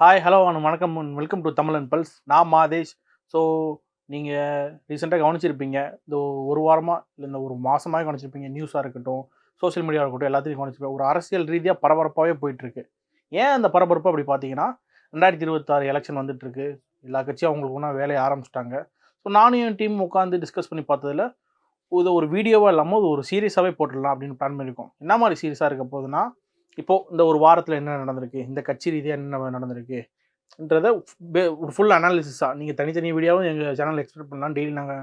Hi hello வணக்கம். Welcome to Tamilan Pulse நான் Madhesh. So நீங்கள் ரீசெண்டாக கவனிச்சிருப்பீங்க. இந்த ஒரு வாரமாக இல்லை இந்த ஒரு மாதமாக கவனிச்சிருப்பீங்க. நியூஸாக இருக்கட்டும் சோஷியல் மீடியாவாக இருக்கட்டும் எல்லாத்தையும் கவனிச்சிருப்பேன் ஒரு அரசியல் ரீதியாக பரபரப்பாகவே போயிட்டுருக்கு. ஏன் அந்த பரபரப்பு அப்படி பார்த்தீங்கன்னா ரெண்டாயிரத்தி இருபத்தாறு எலெக்ஷன் வந்துட்டுருக்கு. எல்லா கட்சியும் அவங்களுக்கு ஒன்றா வேலையை ஆரம்பிச்சிட்டாங்க. ஸோ நானும் என் டீம் உட்காந்து டிஸ்கஸ் பண்ணி பார்த்ததில் இது ஒரு வீடியோவாக இல்லாமல் ஒரு சீரியஸாகவே போட்டுடலாம் அப்படின்னு பிளான் பண்ணியிருக்கோம். என்ன மாதிரி சீரியஸாக இருக்க போகுதுன்னா இப்போது இந்த ஒரு வாரத்தில் என்ன நடந்திருக்கு? இந்த கட்சி ரீதியாக என்ன நடந்திருக்குன்றத பே- ஒரு ஃபுல் அனாலிசிஸாக நீங்கள் தனித்தனி வீடியோவும் எங்கள் சேனல் எக்ஸ்பெக்ட் பண்ணலாம். டெய்லி நாங்கள்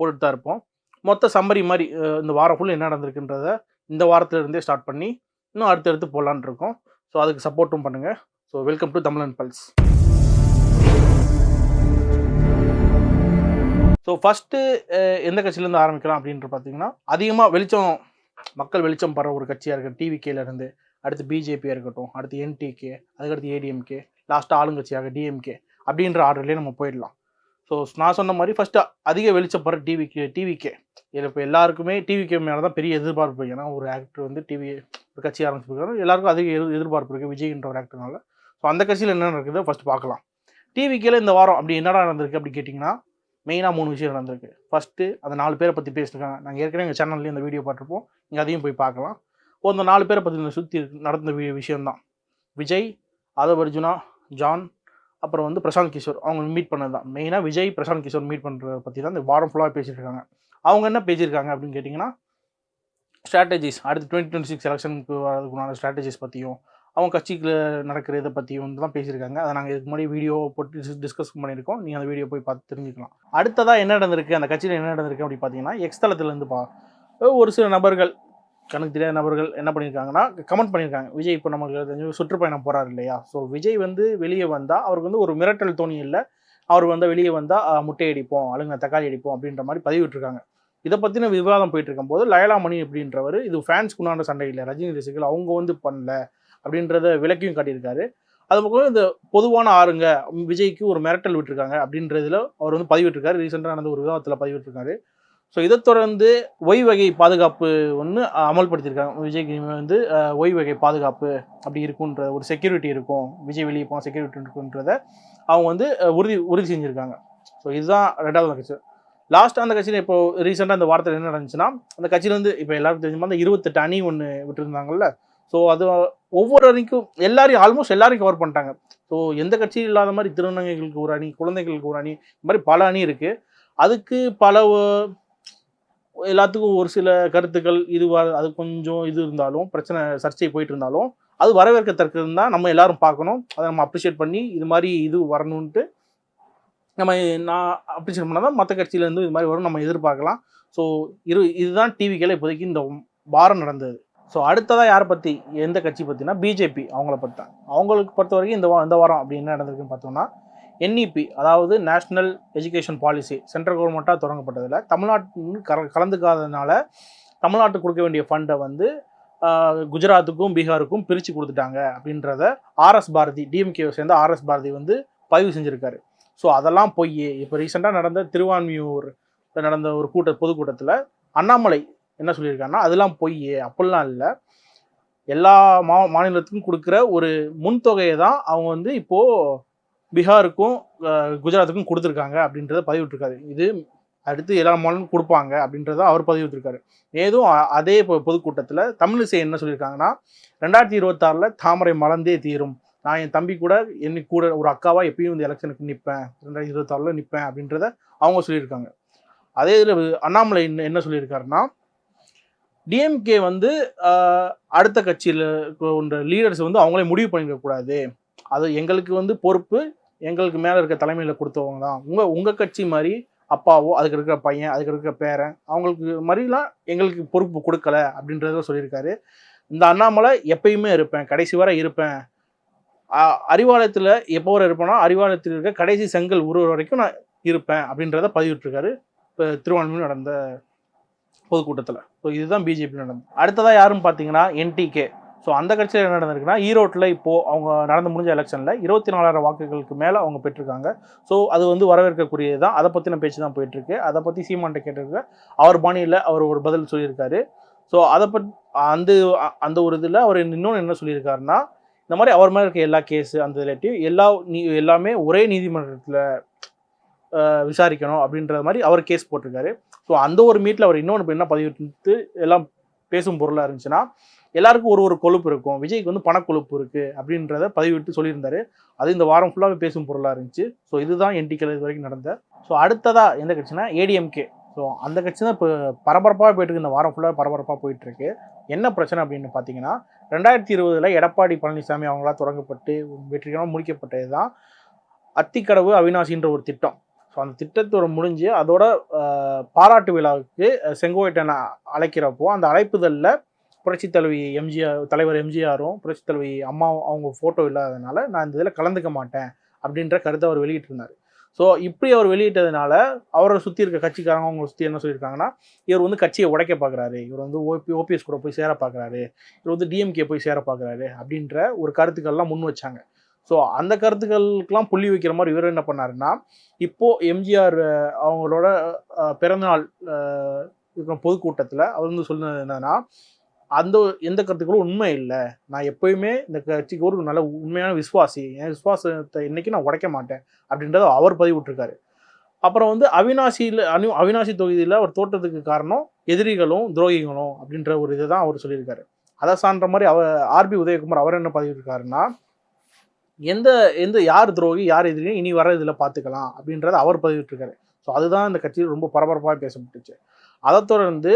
போட்டுட்டு தான் இருப்போம். மொத்த சம்மரி மாதிரி இந்த வாரம் ஃபுல் என்ன நடந்திருக்குன்றத இந்த வாரத்துலேருந்தே ஸ்டார்ட் பண்ணி இன்னும் அடுத்தடுத்து போகலான்னு இருக்கோம். ஸோ அதுக்கு சப்போர்ட்டும் பண்ணுங்கள் so welcome to Tamilan Pulse so first எந்த கட்சியிலேருந்து ஆரம்பிக்கலாம் அப்படின்ற பார்த்தீங்கன்னா அதிகமாக வெளிச்சம் மக்கள் வெளிச்சம் படுற ஒரு கட்சியாக இருக்குது டிவி கேலேருந்து அடுத்து பிஜேபியாக இருக்கட்டும் அடுத்து என்டிகே அதுக்கடுத்து ஏடிஎம்கே லாஸ்ட்டாக ஆளுங்கட்சியாக டிஎம்கே அப்படின்ற ஆர்டர்லேயே நம்ம போயிடலாம். ஸோ நான் சொன்ன மாதிரி ஃபஸ்ட்டு அதிக வெளிச்சப்படுற டிவிக்கு டிவிகே இதில் இப்போ எல்லாருக்குமே டிவிகே மேலே தான் பெரிய எதிர்பார்ப்பு. ஏன்னா ஒரு ஆக்டர் வந்து டிவி ஒரு கட்சி ஆரம்பிச்சிருக்காரு. எல்லாருக்கும் அதிக எதிர் எதிர்பார்ப்பு இருக்குது விஜய்ன்ற ஒரு ஆக்டர்னால ஸோ அந்த கட்சியில் என்ன நடக்குது ஃபஸ்ட்டு பார்க்கலாம். டிவிக்கேல இந்த வாரம் அப்படி என்னடா நடந்திருக்கு அப்படி கேட்டிங்கன்னா மெயினாக மூணு விஷயம் நடந்திருக்கு. ஃபஸ்ட்டு அந்த நாலு பேரை பற்றி பேசியிருக்காங்க நாங்கள் ஏற்கனவே எங்கள் சேனல்லேயும் இந்த வீடியோ பார்த்துருப்போம். நீங்கள் அதையும் போய் பார்க்கலாம். அந்த நாலு பேரை பற்றி சுற்றி நடந்த வி- விஷயம்தான். விஜய் ஆதவ் அர்ஜுனா ஜான் அப்புறம் வந்து பிரசாந்த் கிஷோர். அவங்க மீட் பண்ணது தான் மெயினாக விஜய் பிரசாந்த் கிஷோர் மீட் பண்ணுறத பற்றி தான் இந்த வாரம் ஃபுல்லாக பேசியிருக்காங்க அவங்க என்ன பேசியிருக்காங்க அப்படின்னு கேட்டிங்கன்னா ஸ்ட்ராட்டஜிஸ் அடுத்து டுவெண்ட்டி டுவெண்ட்டி சிக்ஸ் எலெக்ஷனுக்கு வரதுக்குண்டான ஸ்ட்ராட்டஜிஸ் பற்றியும் அவங்க கட்சிக்குள்ள நடக்கிற இதை பற்றியும் வந்து தான் பேசியிருக்காங்க. அதை நாங்கள் இதுக்கு முன்னாடி வீடியோ போட்டு டிஸ்கஸ் பண்ணியிருக்கோம். நீங்கள் அந்த வீடியோ போய் பார்த்து தெரிஞ்சுக்கலாம். அடுத்ததாக என்ன நடந்திருக்கு? அந்த கட்சியில் என்ன நடந்திருக்கு அப்படி பார்த்தீங்கன்னா எக்ஸ்தலத்துலேருந்து பா ஒரு சில நபர்கள் கணக்கு தெரியாத நபர்கள் என்ன பண்ணியிருக்காங்கன்னா கமெண்ட் பண்ணியிருக்காங்க விஜய் இப்போ நமக்கு தெரிஞ்சு சுற்றுப்பயணம் போகிறார் இல்லையா? ஸோ விஜய் வந்து வெளியே வந்தால் அவருக்கு வந்து ஒரு மிரட்டல் தோணி இல்லை. அவர் வந்து வெளியே வந்தால் முட்டை அடிப்போம் அழுங்க தக்காளி அடிப்போம் அப்படின்ற மாதிரி பதிவிட்டுருக்காங்க. இதை பற்றின விவாதம் போயிட்டு இருக்கும்போது லயலா மணி அப்படின்றவர் இது ஃபேன்ஸ்க்கு உண்டான சண்டை இல்லை ரஜினி ரசிகர்கள் அவங்க வந்து பண்ணல அப்படின்றத விளக்கியும் காட்டியிருக்காரு. அது பக்கம் இந்த பொதுவான ஆறுங்க விஜய்க்கு ஒரு மிரட்டல் விட்டுருக்காங்க அப்படின்றதுல அவர் வந்து பதிவிட்டிருக்காரு. ரீசெண்டாக நடந்த ஒரு விவாதத்தில் பதிவிட்டிருக்காரு. ஸோ இதை தொடர்ந்து ஒய் வகை பாதுகாப்பு ஒன்று அமல்படுத்தியிருக்காங்க. விஜய்க்கு வந்து ஒய் வகை பாதுகாப்பு அப்படி இருக்குன்ற ஒரு செக்யூரிட்டி இருக்கும். விஜய் வெளியே போன செக்யூரிட்டி இருக்குன்றத அவங்க வந்து உறுதி உறுதி செஞ்சுருக்காங்க. ஸோ இதுதான் ரெண்டாவது கட்சி. லாஸ்ட் அந்த கட்சியில் இப்போ ரீசெண்டாக அந்த வாரத்தில் என்ன நடந்துச்சுன்னா அந்த கட்சியிலேருந்து இப்போ எல்லாருக்கும் தெரிஞ்ச மாதிரி அந்த இருபத்தெட்டு அணி ஒன்று விட்டுருந்தாங்கல்ல. ஸோ அது ஒவ்வொரு அணிக்கும் எல்லாரையும் ஆல்மோஸ்ட் எல்லாரையும் கவர் பண்ணிட்டாங்க. ஸோ எந்த கட்சியும் இல்லாத மாதிரி திருநங்கைகளுக்கு ஒரு அணி குழந்தைகளுக்கு ஒரு அணி இந்த மாதிரி பல அணி இருக்குது அதுக்கு பல எல்லாத்துக்கும் ஒரு சில கருத்துக்கள் இது அது கொஞ்சம் இது இருந்தாலும் பிரச்சனை சர்ச்சை போயிட்டு இருந்தாலும் அது வரவேற்கத்தக்கதுன்னு தான் நம்ம எல்லாரும் பார்க்கணும். அதை நம்ம அப்ரிஷியேட் பண்ணி இது மாதிரி இது வரணுன்ட்டு நம்ம நான் அப்ரிஷியேட் பண்ணால் தான் மற்ற கட்சியிலேருந்து இது மாதிரி வரும் நம்ம எதிர்பார்க்கலாம். ஸோ இரு இதுதான் டிவிக்கில் இப்போதைக்கு இந்த வாரம் நடந்தது. ஸோ அடுத்ததாக யாரை பற்றி எந்த கட்சி பற்றினா பிஜேபி அவங்கள பற்றி தான். அவங்களுக்கு பொறுத்த வரைக்கும் இந்த வா- இந்த வாரம் அப்படி என்ன நடந்திருக்குன்னு பார்த்தோம்னா என்இபி அதாவது நேஷ்னல் எஜுகேஷன் பாலிசி சென்ட்ரல் கவர்மெண்ட்டாக தொடங்கப்பட்டதில். தமிழ்நாட்டு கர கலந்துக்காததுனால தமிழ்நாட்டுக்கு கொடுக்க வேண்டிய ஃபண்டை வந்து குஜராத்துக்கும் பீகாருக்கும் பிரித்து கொடுத்துட்டாங்க அப்படின்றத ஆர்எஸ் பாரதி டிஎம்கேவை சேர்ந்த ஆர்எஸ் பாரதி வந்து பதிவு செஞ்சுருக்காரு. ஸோ அதெல்லாம் பொய் இப்போ ரீசெண்டாக நடந்த திருவான்மியூர் நடந்த ஒரு கூட்ட பொதுக்கூட்டத்தில் அண்ணாமலை என்ன சொல்லியிருக்காருன்னா அதெல்லாம் பொய் அப்படிலாம் இல்லை. எல்லா மா மாநிலத்துக்கும் கொடுக்குற ஒரு முன்தொகையை தான் அவங்க வந்து இப்போது பீகாருக்கும் குஜராத்துக்கும் கொடுத்துருக்காங்க அப்படின்றத பதிவிட்டிருக்காரு. இது அடுத்து எல்லா மாநிலம் கொடுப்பாங்க அப்படின்றத அவர் பதிவிட்டிருக்காரு. ஏதும் அதே பொ- பொதுக்கூட்டத்தில் தமிழிசை என்ன சொல்லியிருக்காங்கன்னா ரெண்டாயிரத்தி இருபத்தாறில் தாமரை மலர்ந்தே தீரும். நான் என் தம்பி கூட என்னை கூட ஒரு அக்காவாக எப்பயும் இந்த எலெக்ஷனுக்கு நிற்பேன் ரெண்டாயிரத்தி இருபத்தாறில் நிற்பேன் அப்படின்றத அவங்க சொல்லியிருக்காங்க. அதே இதில் அண்ணாமலை என்ன என்ன சொல்லியிருக்காருன்னா டிஎம்கே வந்து அடுத்த கட்சியில் ஒன்ற லீடர்ஸ் வந்து அவங்களே முடிவு பண்ணிக்க கூடாது அது எங்களுக்கு வந்து பொறுப்பு எங்களுக்கு மேலே இருக்க தலைமையில் கொடுத்தவங்க தான். உங்கள் உங்கள் கட்சி மாதிரி அப்பாவோ அதுக்கு இருக்கிற பையன் அதுக்கு இருக்கிற பேரன் அவங்களுக்கு மாதிரிலாம் எங்களுக்கு பொறுப்பு கொடுக்கல அப்படின்றத சொல்லியிருக்காரு. இந்த அண்ணாமலை எப்பயுமே இருப்பேன் கடைசி வரை இருப்பேன். அறிவாலயத்தில் எப்போ வரை இருப்பேன்னா அறிவாலயத்தில் இருக்க கடைசி செங்கல் உருவ வரைக்கும் நான் இருப்பேன் அப்படின்றத பதிவிட்டிருக்காரு இப்போ திருவான்மையில் நடந்த பொதுக்கூட்டத்தில். ஸோ இதுதான் பிஜேபி நடந்தது. அடுத்ததாக யாரும் பார்த்தீங்கன்னா என்டிகே ஸோ அந்த கட்சியில் என்ன நடந்திருக்குன்னா ஈரோட்டில் இப்போது அவங்க நடந்து முடிஞ்ச எலெக்ஷனில் இருபத்தி நாலாயிரம் வாக்குகளுக்கு மேலே அவங்க பெற்றிருக்காங்க. ஸோ அது வந்து வரவேற்கக்கூடியது தான் அதை பற்றின பேச்சு தான் போயிட்டுருக்கு. அதை பற்றி சீமான்ட்ட கேட்டிருக்க அவர் பாணியில் அவர் ஒரு பதில் சொல்லியிருக்காரு. ஸோ அதை பற்றி அந்த அந்த ஒரு இதில் அவர் இன்னொன்று என்ன சொல்லியிருக்காருன்னா இந்த மாதிரி அவர் மேலே இருக்க எல்லா கேஸு அந்த ரிலேட்டிவ் எல்லா நீ எல்லாமே ஒரே நீதிமன்றத்தில் விசாரிக்கணும் அப்படின்ற மாதிரி அவர் கேஸ் போட்டிருக்காரு. ஸோ அந்த ஒரு மீட்டில் அவர் இன்னொன்று என்ன பதிவிட்டு எல்லாம் பேசும் பொருளாக இருந்துச்சுன்னா எல்லாருக்கும் ஒரு ஒரு கொழுப்பு இருக்கும். விஜய்க்கு வந்து பணக்கொழுப்பு இருக்குது அப்படின்றத பதிவிட்டு சொல்லியிருந்தாரு. அது இந்த வாரம் ஃபுல்லாகவே பேசும் பொருளாக இருந்துச்சு. ஸோ இதுதான் என்டிக்கல் இது வரைக்கும் நடந்த. ஸோ அடுத்ததாக எந்த கட்சினா ஏடிஎம்கே ஸோ அந்த கட்சி தான் இப்போ பரபரப்பாக போயிட்டு இருக்கு. இந்த வாரம் ஃபுல்லாக பரபரப்பாக போயிட்டுருக்கு என்ன பிரச்சனை அப்படின்னு பார்த்தீங்கன்னா ரெண்டாயிரத்தி இருபதில் எடப்பாடி பழனிசாமி அவங்களா தொடங்கப்பட்டு வெற்றிகரமாக முடிக்கப்பட்டது தான் அத்திக்கடவு அவினாசின்ற ஒரு திட்டம். ஸோ அந்த திட்டத்தோட முடிஞ்சு அதோட பாராட்டு விழாவுக்கு அஹ், செங்கோட்டையனை அழைக்கிறப்போ அந்த அழைப்புதலில் புரட்சித் தலைவி எம்ஜிஆர் தலைவர் எம்ஜிஆரும் புரட்சி தலைவி அம்மா அவங்க ஃபோட்டோ இல்லாததுனால நான் இந்த இதில் கலந்துக்க மாட்டேன் அப்படின்ற கருத்தை அவர் வெளியிட்டிருந்தார். ஸோ இப்படி அவர் வெளியிட்டதுனால அவரை சுற்றி இருக்க கட்சிக்காரங்க அவங்க சுற்றி என்ன சொல்லியிருக்காங்கன்னா இவர் வந்து கட்சியை உடைக்க பார்க்குறாரு இவர் வந்து ஓபி ஓபிஎஸ் கூட போய் சேர பார்க்குறாரு இவர் வந்து டிஎம்கே போய் சேர பார்க்குறாரு அப்படின்ற ஒரு கருத்துக்கள்லாம் முன் வச்சாங்க. ஸோ அந்த கருத்துக்களுக்கெல்லாம் புள்ளி வைக்கிற மாதிரி இவர் என்ன பண்ணாருன்னா இப்போது எம்ஜிஆர் அவங்களோட பிறந்தநாள் இருக்கிற பொதுக்கூட்டத்தில் அவர் வந்து சொன்னது என்னன்னா அந்த எந்த கருத்துக்களும் உண்மை இல்லை. நான் எப்பயுமே இந்த கட்சிக்கு ஒரு நல்ல உண்மையான விசுவாசி என் விசுவாசத்தை இன்னைக்கு நான் உடைக்க மாட்டேன் அப்படின்றத அவர் பதிவிட்டிருக்காரு. அப்புறம் வந்து அவினாசியில் அனு அவினாசி தொகுதியில் அவர் தோற்றத்துக்கு காரணம் எதிரிகளும் துரோகிகளும் அப்படின்ற ஒரு இதை தான் அவர் சொல்லியிருக்காரு. அதை சான்ற மாதிரி அவர் ஆர்பி உதயகுமார் அவர் என்ன பதிவிட்டிருக்காருன்னா எந்த எந்த யார் துரோகி யார் எதிரியும் இனி வர இதில் பார்த்துக்கலாம் அப்படின்றத அவர் பதிவிட்டிருக்காரு. ஸோ அதுதான் இந்த கட்சியில் ரொம்ப பரபரப்பாக பேசப்பட்டுச்சு. அதை தொடர்ந்து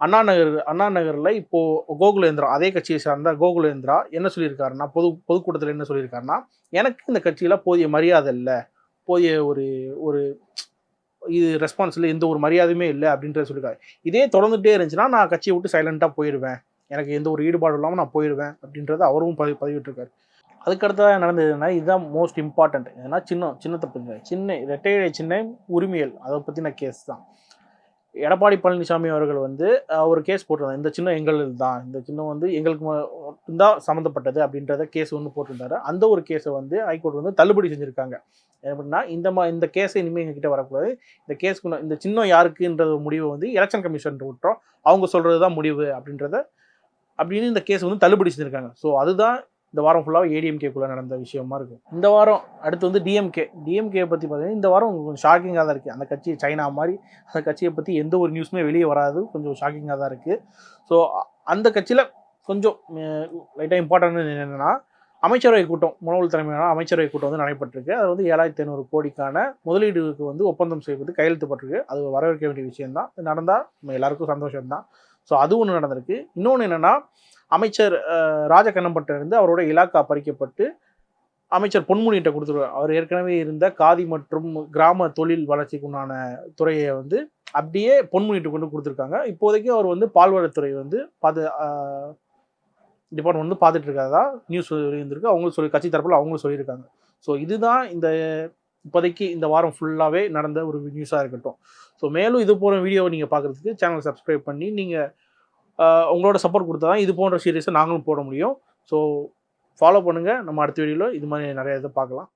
அண்ணா நகர் அண்ணா நகரில் இப்போது கோகுலேந்திரா அதே கட்சியை சார்ந்த கோகுலேந்திரா என்ன சொல்லியிருக்காருன்னா பொது பொதுக்கூட்டத்தில் என்ன சொல்லியிருக்காருன்னா எனக்கு இந்த கட்சியில் போதிய மரியாதை இல்லை. போதிய ஒரு ஒரு இது ரெஸ்பான்ஸ் இல்லை எந்த ஒரு மரியாதையுமே இல்லை அப்படின்றத சொல்லியிருக்காரு. இதே தொடர்ந்துகிட்டே இருந்துச்சுன்னா நான் கட்சியை விட்டு சைலண்ட்டாக போயிடுவேன். எனக்கு எந்த ஒரு ஈடுபாடு இல்லாமல் நான் போயிடுவேன் அப்படின்றத அவரும் பதிவு பதிவிட்டிருக்காரு. அதுக்கடுத்ததாக நடந்ததுன்னா இதுதான் மோஸ்ட் இம்பார்ட்டண்ட் ஏன்னா சின்னம் சின்னத்தை பற்றி சின்ன இரட்டையடை சின்ன உரிமையல் அதை பற்றின கேஸ் தான். எடப்பாடி பழனிசாமி அவர்கள் வந்து ஒரு கேஸ் போட்டிருந்தார். இந்த சின்னம் எங்கள் தான். இந்த சின்னம் வந்து எங்களுக்கு மட்டும்தான் சம்மந்தப்பட்டது அப்படின்றத கேஸ் ஒன்று போட்டிருந்தாரு. அந்த ஒரு கேஸை வந்து ஹைகோர்ட் வந்து தள்ளுபடி செஞ்சுருக்காங்க. எப்படின்னா இந்த மா இந்த கேஸை இனிமேல் எங்ககிட்ட வரக்கூடாது. இந்த கேஸ்க்கு இந்த சின்னம் யாருக்குன்ற ஒரு முடிவை வந்து எலெக்ஷன் கமிஷன் விட்டுறோம் அவங்க சொல்கிறது தான் முடிவு அப்படின்றத அப்படின்னு இந்த கேஸ் வந்து தள்ளுபடி செஞ்சுருக்காங்க. ஸோ அதுதான் இந்த வாரம் ஃபுல்லாக ஏடிஎம்கேக்குள்ளே நடந்த விஷயமா இருக்கும் இந்த வாரம் அடுத்து வந்து டிஎம்கே டிஎம்கே பற்றி பார்த்தீங்கன்னா இந்த வாரம் கொஞ்சம் ஷாக்கிங்காக தான் இருக்குது அந்த கட்சி சைனா மாதிரி அந்த கட்சியை பற்றி எந்த ஒரு நியூஸுமே வெளியே வராது. கொஞ்சம் ஷாக்கிங்காக தான் இருக்குது ஸோ அந்த கட்சியில் கொஞ்சம் லைட்டாக இம்பார்ட்டன்ட் என்னென்னா அமைச்சரவை கூட்டம் முனவல் தலைமையிலான அமைச்சரவை கூட்டம் வந்து நடைபெற்றிருக்கு. அது வந்து ஏழாயிரத்தி ஐநூறு கோடிக்கான முதலீடுக்கு வந்து ஒப்பந்தம் செய்வது கையெழுத்துப்பட்டிருக்கு. அது வரவேற்க வேண்டிய விஷயம் தான் நடந்தால் நம்ம எல்லாருக்கும் சந்தோஷம் தான் ஸோ அது ஒன்று நடந்திருக்கு. இன்னொன்று என்னென்னா அமைச்சர் அஹ், ராஜகண்ணப்பட்டிருந்து அவரோட இலாக்கா பறிக்கப்பட்டு அமைச்சர் பொன்முனிகிட்ட கொடுத்துருவார் அவர் ஏற்கனவே இருந்த காதி மற்றும் கிராம தொழில் வளர்ச்சிக்கு உண்டான துறையை வந்து அப்படியே பொன்முனிட்டு கொண்டு கொடுத்துருக்காங்க. இப்போதைக்கு அவர் வந்து பால்வளத்துறை வந்து பார்த்து டிபார்ட்மெண்ட் வந்து பார்த்துட்டு இருக்கிறதா நியூஸ் இருந்திருக்கு அவங்களும் சொல்லி கட்சி தரப்பில் அவங்களும் சொல்லியிருக்காங்க. ஸோ இதுதான் இந்த இப்போதைக்கு இந்த வாரம் ஃபுல்லாகவே நடந்த ஒரு நியூஸாக இருக்கட்டும். ஸோ மேலும் இது போகிற வீடியோவை நீங்கள் பார்க்குறதுக்கு சேனல் சப்ஸ்கிரைப் பண்ணி நீங்கள் உங்களோட சப்போர்ட் கொடுத்தா தான் இது போன்ற சீரியஸை நாங்களும் போட முடியும். ஸோ ஃபாலோ பண்ணுங்கள் நம்ம அடுத்த வீடியோவில் இது மாதிரி நிறைய இதை பார்க்கலாம்.